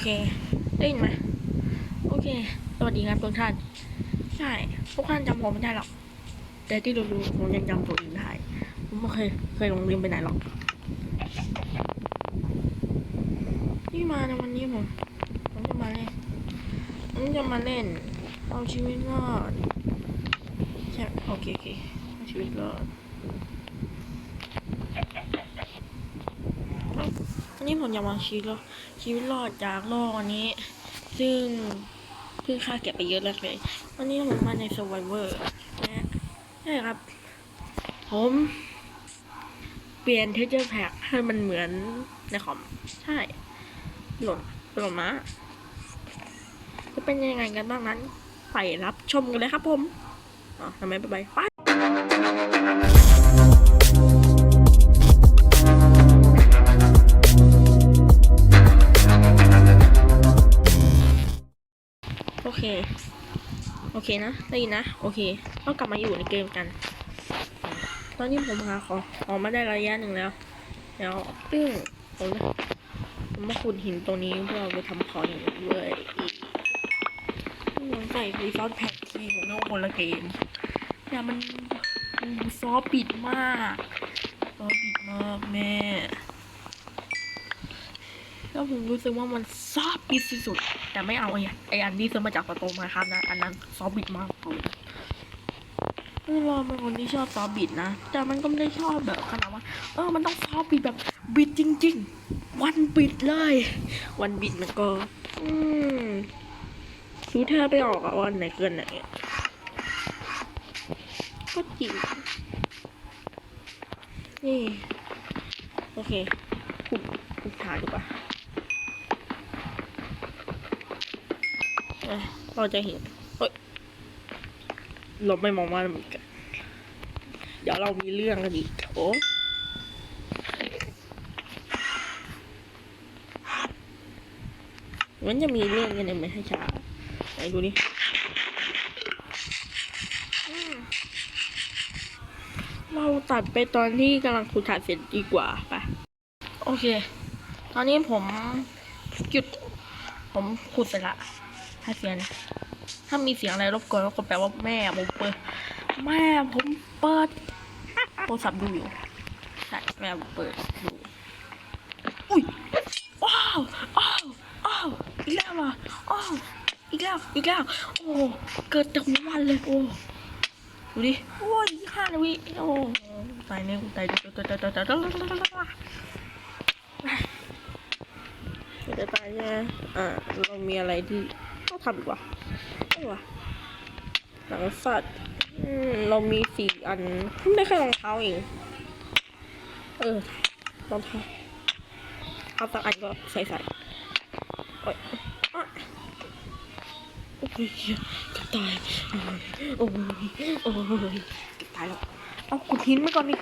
เค ได้ยินไหมโอเค สวัสดีครับทุกท่าน ใช่ทุกท่านจำผมไม่ได้หรอก แต่ที่รู้ๆผมยังจำตัวเองได้ ผมไม่เคย เคยลงเรียนไปไหนหรอก ที่มาในวันนี้ผม ผมจะมาเล่นผมจะมาเล่น เอาชีวิตรอดใช่โอเคโอเคเอาชีวิตรอด วันนี้ผมจะมาชีวิตชีวิตรอดจากโลกอันนี้ ซึ่งเพิ่งค่าเก็บไปเยอะแล้วเลย วันนี้ผมมาใน Survivor นะใช่ครับ ผม เปลี่ยนเท x t เจอร์แพ็กให้มันเหมือนในคอม ใช่ หล่นหล่นมาจะเป็นยังไงกันบ้างนั้น ไปรับชมกันเลยครับผม อ๋อทำไมไปไป โอเคโอเคนะได้ยินนะ โอเคก็กลับมาอยู่ในเกมกัน ตอนนี้ผมหาของออกมาได้ระยะหนึ่งแล้ว แล้วซึ่งผมผมมาขุดหินตรงนี้เพื่อไปทำของอย่างอื่นด้วยอีกผมใส่รีซอสแพ็กที่ผมต้องคนละเกมแต่มันมันซอปิดมากซอปิดมากแม่แล้วผมรู้สึกว่ามันซอฟต์บิดสุด แต่ไม่เอาไอ้ไออันที่ซื้อมาจากประตูมาครับนะ อันนั้นซอฟต์บิดมากเลยเราเป็นคนที่ชอบซอฟต์บิดนะ แต่มันก็ไม่ได้ชอบแบบขนาดว่า เออ มันต้องซอฟบิดแบบบิดจริง ๆ วันบิดเลย วันบิดมันก็ อืมรู้แทบไปออกอะว่าอันไหนเกินไหนก็จริงนี่ โอเคขุดขุดฐาดีกว่ เราจะเห็นเฮ้ยเราไม่มองว่าเหมือนกัน เดี๋ยวเรามีเรื่องกันอีกโอ้มันจะมีเรื่องกันไหมให้ช้าไหนดูดิอืมเราตัดไปตอนที่กำลังขุดถ่านเสร็จดีกว่าไปโอเค ตอนนี้ผมหยุด ผมขุดเสร็จละ ถ้าเสียงถ้ามีเสียงอะไรรบกวนก็แปลว่าแม่ผมเปิด แม่ผมเปิดโทรศัพท์ดูอยู่ใช่แม่ผมเปิดดูอุ้ยว้าวอ้าวอ้าวอีกแล้วอะอ้าวอีกแล้วอีกแล้วโอ้เกิดจากหัววันเลยโอ้ดูดิโอ้ยห้านาทีโอ้ตายเนี่ยตายตายตายตายตายตายตายตายจะตายใช่ไหมอ่าเรามีอะไรที่ ต้องทำดีกว่าไม่วะหนังสัตว์เรามีสี่อันไม่แค่รองเท้าเอง เออรองเท้าเอาสักอันก็ใส่ใส่โอ๊ยโอ้ยกับตายโอ้ยโอ้ยกับตายแล้วเอาขุดหินมาก่อนดิ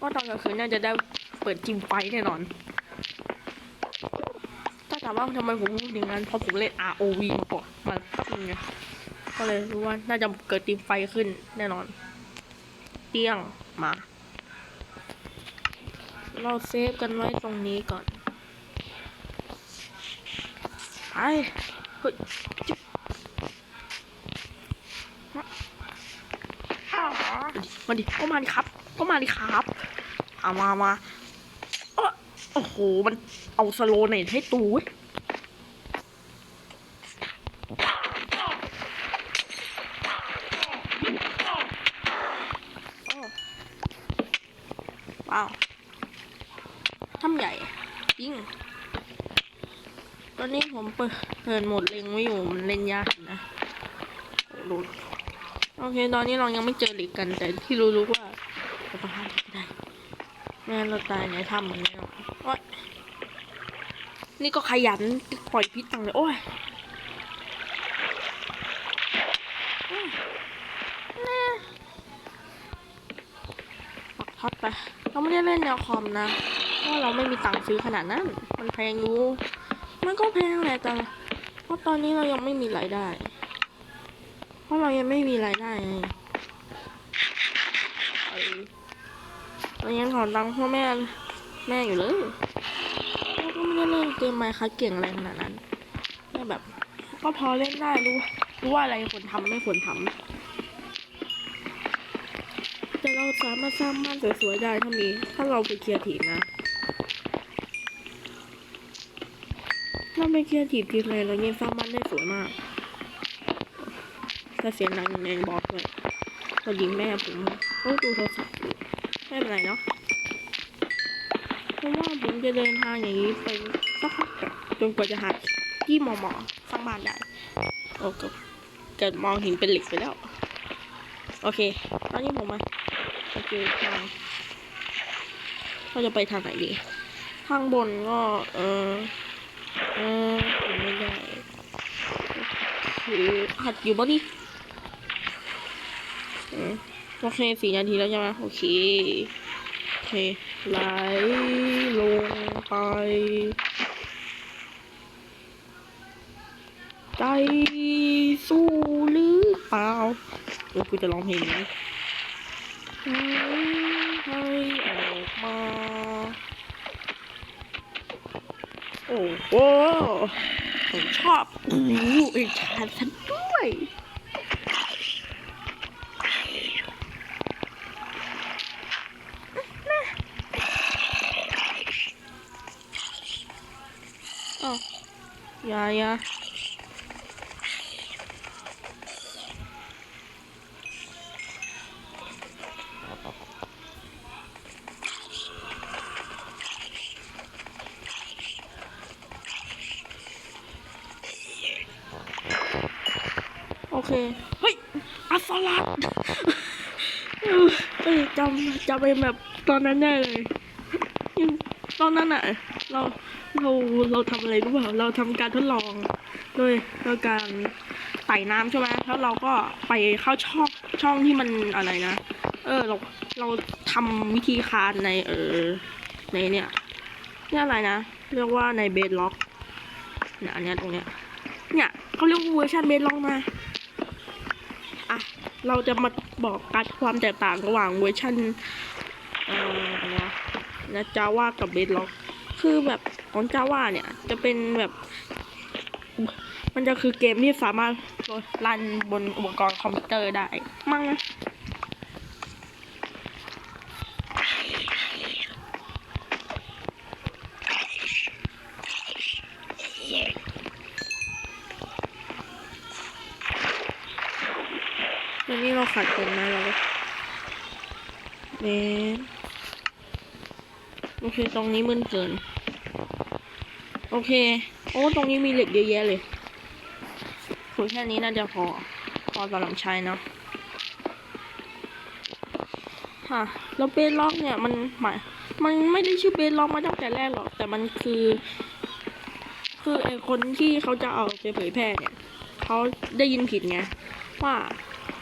ว่าตอนกลางคืนน่าจะได้เปิดจิมไฟแน่นอนามว่าทำไมผมพูดอย่างนั้นเพราะผมเล่น ROV มาก่อนมาสักนึงไงก็เลยรู้ว่าน่าจะเกิดตีมไฟขึ้นแน่นอน เตี้ยงมา เราเซฟกันไว้ตรงนี้ก่อนไปเฮ้ยจิ๊บมาดิเข้ามาดิครับเข้ามาดิครับเอามามาโอ้โห มันเอาสโลเนตให้ตูเว้ยอ้อว้าวถ้ำใหญ่จริง ตอนนี้ ผมเปิดโหมดเล็งไว้อยู่มันเล่นยากนะโอ้โหโอเค ตอนนี้เรายังไม่เจอเหล็กกัน แต่ที่รู้ๆว่าเราต้องหาเหล็กได้ไม่งั้นเราตายในถ้ำมันแน่นอนโอ๊ยนี่ก็ขยันปล่อยพิษตังเลยโอ้ยน่ปักท็อตไป เราไม่ได้เล่นแนวคอมนะ เพราะเราไม่มีตังค์ซื้อขนาดนั้น มันแพงอยู่ มันก็แพงแหละแต่เพราะตอนนี้เรายังไม่มีรายได้ เพราะเรายังไม่มีรายได้ไงเออเรายังถอนตังค์พ่อแม่แม่อยู่เลยเราก็ไม่ได้เล่นเกมไมค์คัสเก่งอะไรขนาดนั้นแค่แบบ ก็พอเล่นได้รู้รู้ว่าอะไรควรทำไม่ควรทำแต่เราสามารถสร้างบ้านสวยๆได้ถ้ามี ถ้าเราไปเคลียร์ทีนะ เรา ไปเคลียร์ทีทีเลยเราเนี่ยสร้างบ้านได้สวยมากแต่เสียงดังในบอสเลยเรายิงแม่ผมโอ้ดูโทรศัพท์อยู่ไม่เป็นไรเนาะเพราะว่าผมจะเดินทางอย่างนี้ไปสักพักจนกว่าจะหาที่หมอมอสร้างบ้านได้โอ้ก็เกิดมองเห็นเป็นเหล็กไปแล้ว โอเค ตอนนี้ผมมาโอเคทางเราจะไปทางไหนดีทางบนก็เออ ออผมไม่ได้คือหัดอยู่บ่ดิอืมโอเคสี่นาทีแล้วใช่ไหมโอเค โอเค ไหลลงไปใจสู้หรือเปล่าเออกูจะร้องเพลงนี้ โอ้โหผมชอบอู้ไอ้ชาญฉันด้วยอ้าวอย่าอย่าำจำไปแบบตอนนั้นได้เลยยังตอนนั้นอะเราเราเราทำอะไรรู้เปล่าเราทำการทดลองโดยโดยการไต่น้ำใช่ไหมแล้วเราก็ไปเข้าช่องช่องที่มันอะไรนะ เออเราเราทำวิธีคานในเออในเนี่ยเนี่ยอะไรนะ เรียกว่าในเบดล็อกเนี่ยอันเนี้ยตรงเนี้ยเนี่ยเขาเรียกว่าเวอร์ชันเบสลองมาอะ เราจะมาบอกการความแตกต่างระหว่างเวอร์ชันอ่านะนะจาว่ากับเบสล็อกคือแบบของจาว่าเนี่ยจะเป็นแบบ มันจะคือเกมที่สามารถรันบนอุปกรณ์คอมพิวเตอร์ได้ มั้ง โอเค ตรงนี้มึนเกิน โอเค โอ้ ตรงนี้มีเหล็กเยอะแยะเลยขุดแค่นี้น่าจะพอ พอสำหรับใช้เนาะฮะแล้วเบสล็อกเนี่ยมันหมาย มันไม่ได้ชื่อเบสล็อกมาตั้งแต่แรกหรอก แต่มันคือ คือไอคนที่เขาจะเอาไปเผยแพร่เนี่ย เขาได้ยินผิดไง ว่า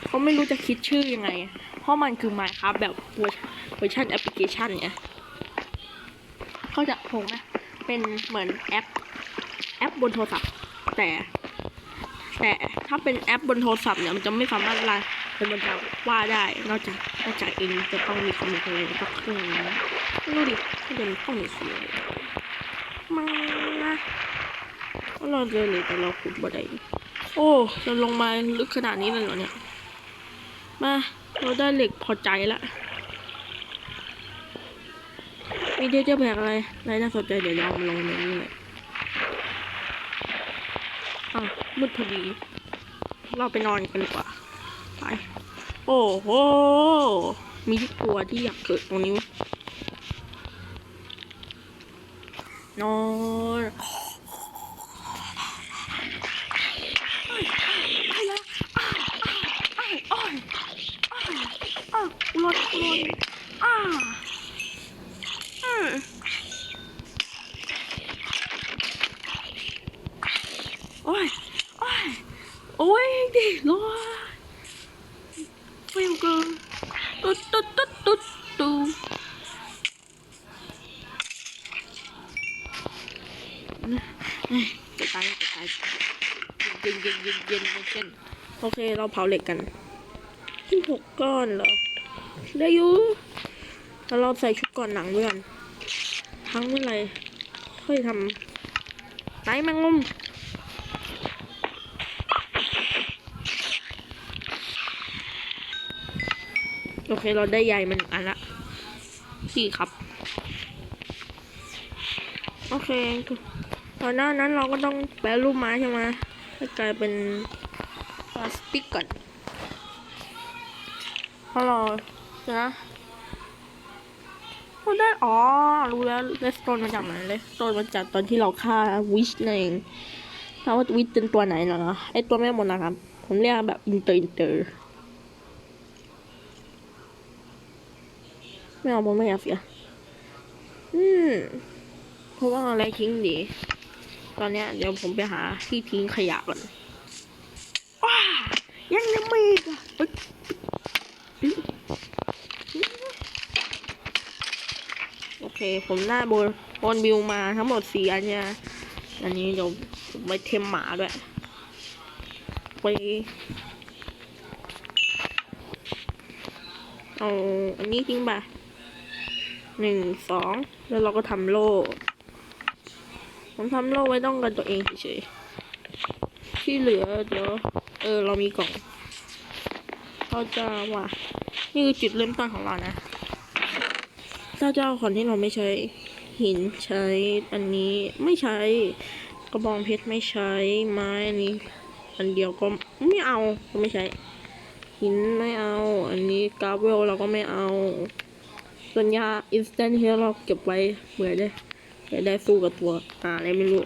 เขาไม่รู้จะคิดชื่อยังไง เพราะมันคือ Minecraft แบบเวอร์เวอร์ชันแอปพลิเคชันไง เขาจะคงไหมเป็นเหมือนแอป แอปบนโทรศัพท์ แต่ แต่ถ้าเป็นแอปบนโทรศัพท์เนี่ยมันจะไม่สามารถไลน์เป็นบนจะว่าได้ นอกจากนอกจากเองจะต้องมีคอมพิวเตอร์สักเครื่องนึงนะไม่รู้ดิถ้าเป็นห้องเสียมาเราเจอเลยแต่เราขุดบ่ได้โอ้เราลงมาลึกขนาดนี้เลยเหรอเนี่ย มา เราได้เหล็กพอใจละ มีเดียจะแบกอะไรอะไรน่าสนใจเดี๋ยวเรามาลงในนี้เลยอะมืดพอดี เราไปนอนกันดีกว่า ไป โอ้โห มีทุกตัวที่อยากเกิดตรงนี้นอนอ้ายอ้ายอ้ายอ้าวรถรถอ้าอืมโอ้ยโอ้ยโอ้ยดิรถฟิลเกินตุ๊ดตุ๊ดตุ๊ดตุ๊ดตุ๊ดจะตายจะตายเย็นเย็นเย็นเย็นเย็นเย็น โอเคเราเผาเหล็กกันที่หกก้อนเหรอ ได้อยู่แล้วเราใส่ชุดก่อนหนังด้วยกัน ทั้งเมื่อไรค่อยทนแมงมุมโอเค เราได้ใยมันหนึ่งอันละสี่ครับ โอเคตอนหน้านั้นเราก็ต้องแปรรูปไม้ใช่ไหมให้กลายเป็น ปิกก่อนพอเรานะเราได้อ๋อ รู้แล้วเลสโตนมาจากไหนเลสโตนมาจากตอนที่เราฆ่าวิชนั่นเองถามว่าวิชเป็นตัวไหนเหรอไอตัวแม่มดนะครับ ผมเรียกแบบอินเตอร์อินเตอร์ไม่เอาผมไม่อยากเสีย อืมเพราะว่าอะไรทิ้งดี ตอนเนี้ยเดี๋ยวผมไปหาที่ทิ้งขยะก่อน ยังไม่อะโอเค ผมได้โบนบนบิวมาทั้งหมดสี่อันเนี่ยอันนี้เดี๋ยวผมไปเทมหมาด้วยไปเอาอันนี้ทิ้งไปหนึ่งสองแล้วเราก็ทำโล่ผมทำโล่ไว้ต้องกันตัวเองเฉยๆที่เหลือเดี๋ยวเออ เรามีกล่อง เราจะว่านี่คือจุดเริ่มต้นของเรานะถ้าเจ้าคนที่เราไม่ใช้หินใช้อันนี้ไม่ใช้กระบองเพชรไม่ใช้ไม้อันนี้ อันเดียวก็ไม่เอาก็ไม่ใช้หินไม่เอา อันนี้กราเวลเราก็ไม่เอาส่วนยาอินสแตนเฮลเราเก็บไว้เผื่อได้เผื่อได้สู้กับตัวอ่าอะไรไม่รู้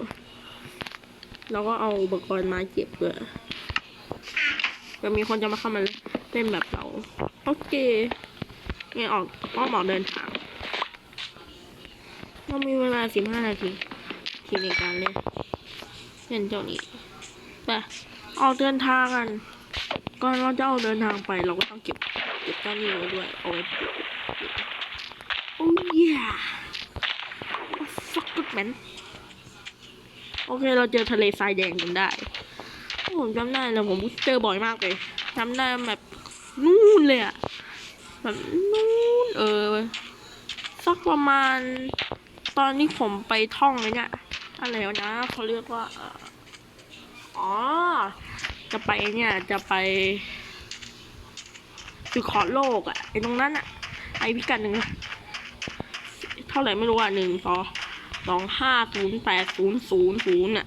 เราก็เอาอุปกรณ์มาเก็บเผื่อจะมีคนจะมาเข้ามาเล่ นแบบเราโอเคงั้ออกอ้อมออกเดินทางเรามีเวลาสิบห้านาทีทีในการเล่นเล่นเจ้านี้ไปออกเดินทางกันก่อนเราจะออกเดินทางไปเราก็ต้องเก็บเก็บเจ้านี้ไว้ด้วยเอาไว้ปลูกโอ้ย fuck good man โอเคเราเจอทะเลทรายแดงกันได้ผมจำได้เลยผมเจอบ่อยมากเลยจำได้แบบ นู่นเลยอะแบบนู่นเออสักประมาณ ตอนนี้ผมไปท่องเลยเนี่ยอะไรวะนะเขาเรียกว่าอ๋อ จะไปเนี่ยจะไปจุดขอโลกอะไอตรงนั้นอะไอพิกัดหนึ่งเท่าไหร่ไม่รู้อะหนึ่งสองสองห้าศูนย์แปดศูนย์ศูนย์ศูนย์อะ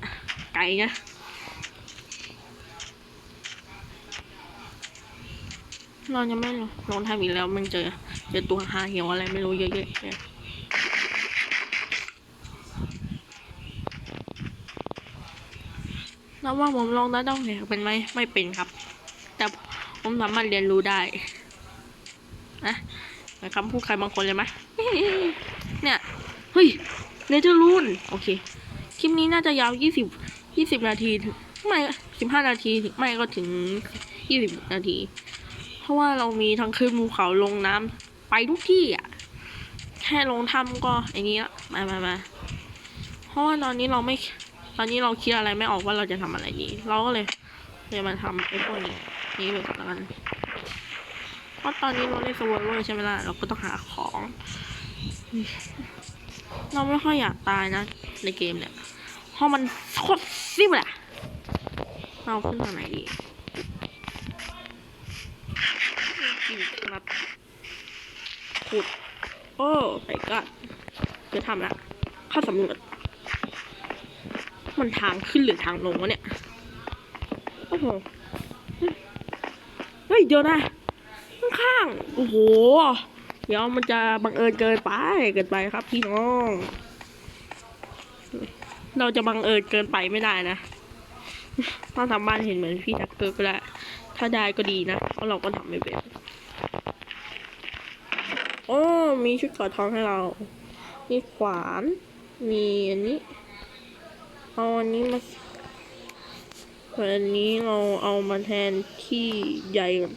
ไกลนะ เรายังไม่ลงทางอีกแล้วมันเจอเจอตัวหาเหี่ยวอะไรไม่รู้เยอะๆเลยแล้วว่าผมลองได้ต้องเหี่ยเป็นไหมไม่เป็นครับ แต่ผมสามารถเรียนรู้ได้นะหมือนคำพูดใครบางคนเลยไหมเนี่ยเฮ้ยเนเธอร์ลูนโอเคคลิปนี้น่าจะยาวยี่สิบยี่สิบนาที ไม่สิบห้านาที ไม่ก็ถึงยี่สิบนาที ราะว่าเรามีทั้งขึ้นภูเขาลงน้ำไปทุกที่อะแค่ลงถ้ำก็ไอ้นี้ละมามามาเพราะว่าตอนนี้เราไม่ ตอนนี้เราคิดอะไรไม่ออกว่าเราจะทำอะไรดีเราก็เลยเลยมาทำไอ้พวกนี้นี้ไปก่อนแล้วกันเพราะตอนนี้เราเล่นสวอร์เวอร์ใช่ไหมล่ะเราก็ต้องหาของ เราไม่ค่อยอยากตายนะ ในเกมเนี่ยเพราะมันโคตรซิ่มแหละเราขึ้นทางไหนดี จริงครับขุด โอ้ไปก็จะทำละเข้าสำรวจมันทางขึ้นหรือทางลงวะเนี่ย โอ้โห เฮ้ย เดี๋ยวนะข้าง โอ้โห เดี๋ยวมันจะบังเอิญเกินไป เกินไปครับพี่น้อง เราจะบังเอิญเกินไปไม่ได้นะถ้าทำบ้านเห็นเหมือนพี่ทักเกอร์ก็ได้ ถ้าได้ก็ดีนะ เพราะเราก็ทำไม่เป็นโอ้มีชุดกอดทองให้เรา มีขวาน มีอันนี้เอาอันนี้มาวนอันนี้เราเอามาแทนที่ใหญ่ก่อน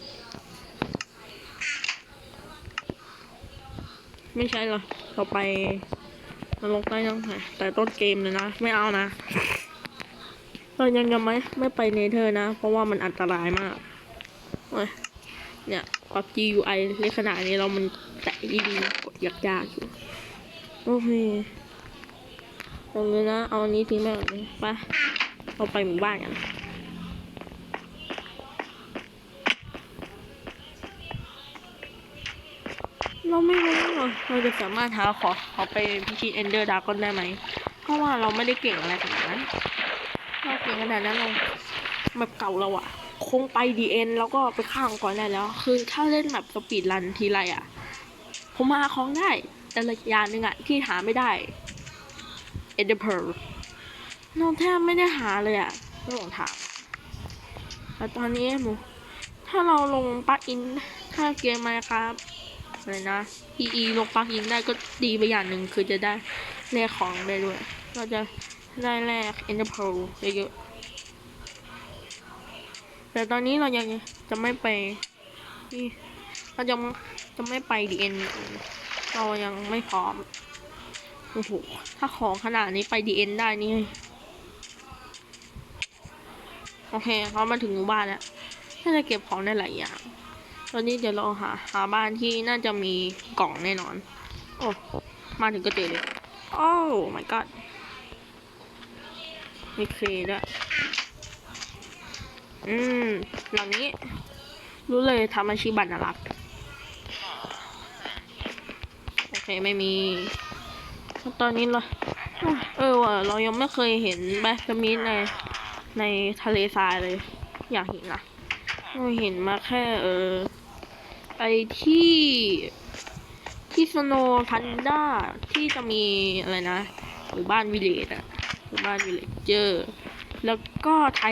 ไม่ใช่หรอเราไปนรกได้ยังไงแต่ต้นเกมเลยนะ ไม่เอานะเรายังยังไม่ไม่ไปเนเธอร์นะ เพราะว่ามันอันตรายมาก เว้ยเนี่ยปรับ GUI ในขนาดนี้เรามันแตะดีๆกดยากๆอยู่โอเคตรงนี้นะ เอาอันนี้ทิ้งไปแบบนี้ไปเราไปหมู่บ้านกันเราไม่รู้ว่าเราจะสามารถหาขอเขาไปพิชิตเอนเดอร์ดากอนได้ไหม เพราะว่าเราไม่ได้เก่งอะไรขนาดนั้น เราเก่งขนาดนั้นเราแบบเก่าเราอะ คงไปดีเอ็นแล้วก็ไปข้างก่อนได้แล้ว คือถ้าเล่นแบบสปีดรันทีไรอะผมหาของได้ แต่ละยางหนึ่งอะที่หาไม่ได้เอเดอร์เพลเราแทบไม่ได้หาเลยอะไม่ลงถามแต่ตอนนี้หมูถ้าเราลงปลั๊กอินถ้าเกมมาครับอะไรนะ EE ลงปลั๊กอินได้ก็ดีไปอย่างหนึ่งคือจะได้แลกของได้ด้วยเราจะได้แลกเอเดอร์เพลเยอะ แต่ตอนนี้เรายังจะไม่ไปนี่เราจะจะไม่ไปดีเอ็นเรายังไม่พร้อมโอ้โหถ้าของขนาดนี้ไปดีเอ็นได้นี่ โอเคเขามาถึงหมู่บ้านแล้วน่าจะเก็บของได้หลายอย่าง ตอนนี้เดี๋ยวเราหาหาบ้านที่น่าจะมีกล่องแน่นอน โอ้ มาถึงก็เจอเลย โอ้ my god มีเคด้วย อืมหลังนี้ รู้เลยทำอาชีพบัตรนรัก โอเคไม่มี ตอนนี้เราเออว่ะเรายังไม่เคยเห็นแบล็กมิดในในทะเลทรายเลย อยากเห็นนะเราเห็นมาแค่เออไอที่ที่สโนพันด้าที่จะมีอะไรนะหรือบ้านวิลเลจอะหรือบ้านวิลเลจเจอร์ แล้วก็ไท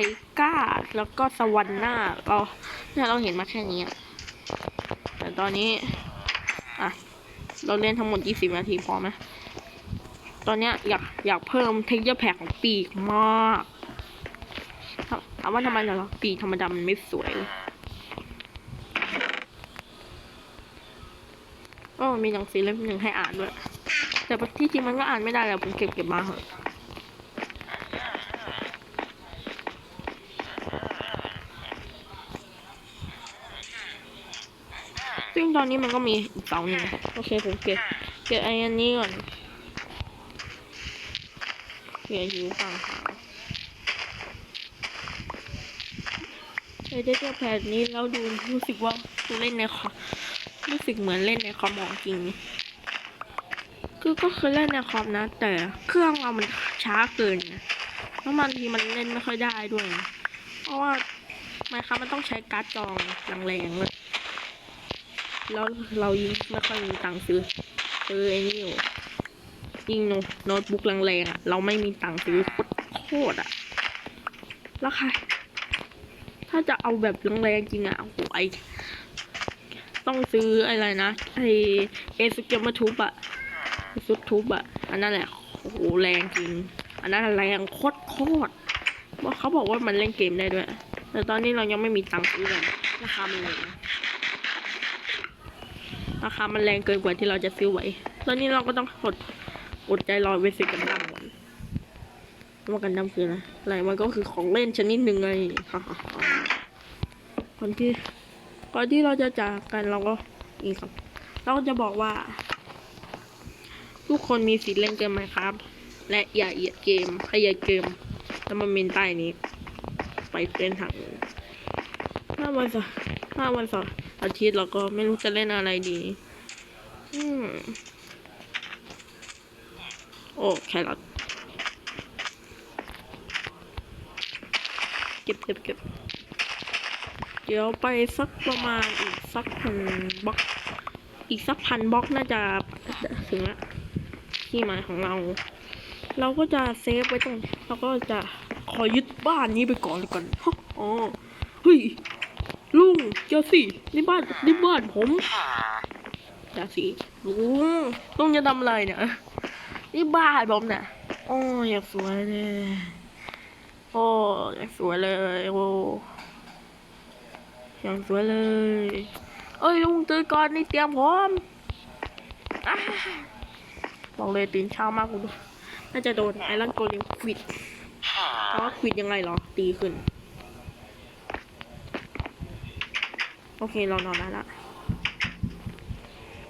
ก้า แล้วก็สวรรค์หน้าเราเนี่ยเราเห็นมาแค่นี้อะแต่ตอนนี้ อะ เราเล่นทั้งหมด 20 นาทีพอไหมตอนเนี้ยอยากอยากเพิ่มเทคเจอร์แพคของปีกมากถามว่าทำไมเหรอปีกธรรมดามันไม่สวยเลยก็มีหนังสือเล่มหนึ่งให้อ่านด้วย แต่ที่จริงมันก็อ่านไม่ได้แล้วผมเก็บเก็บมาเหอะ ซึ่งตอนนี้มันก็มีอีกเสาหนึ่งโอเคผมเก็บเก็บไอ้อันนี้ก่อนเก็บอยู่ฝั่งขวาไอ้เดเจอร์แพดนี้แล้วดูรู้สึกว่าดูเล่นในคอมรู้สึกเหมือนเล่นในคอมของจริงคือก็เคยเล่นในคอมนะ แต่เครื่องเรามันช้าเกินไงแล้วบางทีมันเล่นไม่ค่อยได้ด้วย เพราะว่าไมครับมันต้องใช้การ์ดจอแรงๆเลย แล้วเรายิงไม่ค่อยมีตังค์ซื้อซื้อไอ้นี่อยู่ยิงโน้ตบุ๊กแรงๆอะ เราไม่มีตังค์ซื้อโคตรอะแล้วค่ะถ้าจะเอาแบบแรงๆจริงอะโอ้โหไอต้องซื้ออะไรนะไอเอสเกมมาทุบอะซุดทุบอะ อันนั้นแหละโอ้โหแรงจริง อันนั้นแรงโคตรโคตรว่าเขาบอกว่ามันเล่นเกมได้ด้วย แต่ตอนนี้เรายังไม่มีตังค์ซื้อกันราคามันแรง ราคามันแรงเกินกว่าที่เราจะซื้อไหวตอนนี้เราก็ต้องอดอดใจรอไปซื้อกันดั้มก่อนว่ากันดั้มคืออะไรอะไรมันก็คือของเล่นชนิดหนึ่งไงฮ่าฮ่าฮ่าก่อนที่ก่อนที่เราจะจากกันเราก็อีกครับ เราก็จะบอกว่า ทุกคนมีสิทธิ์เล่นเกมไหมครับ และอย่าเหยียดเกมใครอย่าเกมแล้วมาเมนใต้นี้ ไปเล่นทางอื่นถ้าวันสาร์ถ้าวันสาร์ อาทิตย์เราก็ไม่รู้จะเล่นอะไรดีอืมโอ้แครอทเก็บเก็บเก็บเดี๋ยวไปสักประมาณอีกสักพันบล็อกอีกสักพันบล็อกน่าจะถึงละที่หมายของเรา เราก็จะเซฟไว้ตรงเราก็จะขอยึดบ้านนี้ไปก่อนเลยกันอ๋อเฮ้ย ลุงเจ้าสินี่บ้านนี่บ้านผมเจ้าสิลุงลุงจะทำอะไรเนี่ยนี่บ้านผมเนี่ยโอ้ยอยากสวยเลยโอ้อยากสวยเลยโอ้อยากสวยเลย เอ้ยลุงตื่นก่อนนี่เตรียมผมอ่าบอกเลยตื่นเช้ามากกูน่าจะโดนไอรอนโกเลมควิดแต่ว่าควิดยังไงเหรอ ตีขึ้น โอเค เรานอนได้ละ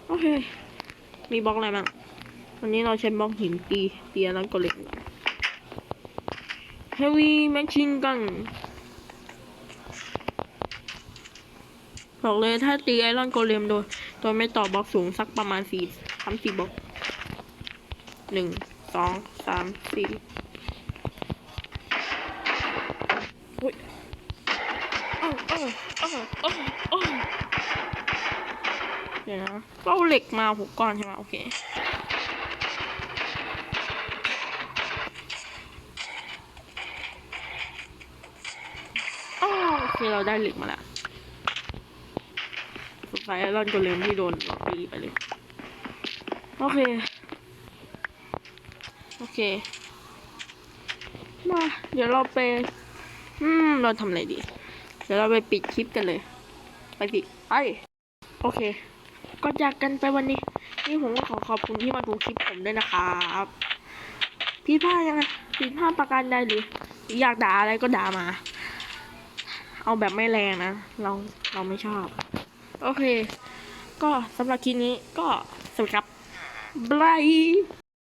โอเค มีบล็อกอะไรบ้าง วันนี้เราใช้บล็อกหินตีเตีแล้วก็เหล็ก heavy machine gun บอกเลยถ้าตีไอรอนโกเลมโดยโดยไม่ต่อบล็อกสูงสักประมาณสี่สามสี่บล็อกหนึ่งสองสามสี่ เราเหล็กมาหกก้อนใช่ไหมโอเคโอเคเราได้เหล็กมาแล้วสุดท้ายไอรอนโกเลมที่โดนล็อกตีไปเลย โอเค โอเค มา เดี๋ยวเราไป อืม เราทำอะไรดี เดี๋ยวเราไปปิดคลิปกันเลย ไปสิดไปโอเค ก็จากกันไปวันนี้ นี่ผมก็ขอขอบคุณที่มาดูคลิปผมด้วยนะครับพี่พลาดยังไงผิดพลาดประการใดหรือ อยากด่าอะไรก็ด่ามา เอาแบบไม่แรงนะ เราเราไม่ชอบ โอเค ก็สำหรับคลิปนี้ก็สวัสดีครับบาย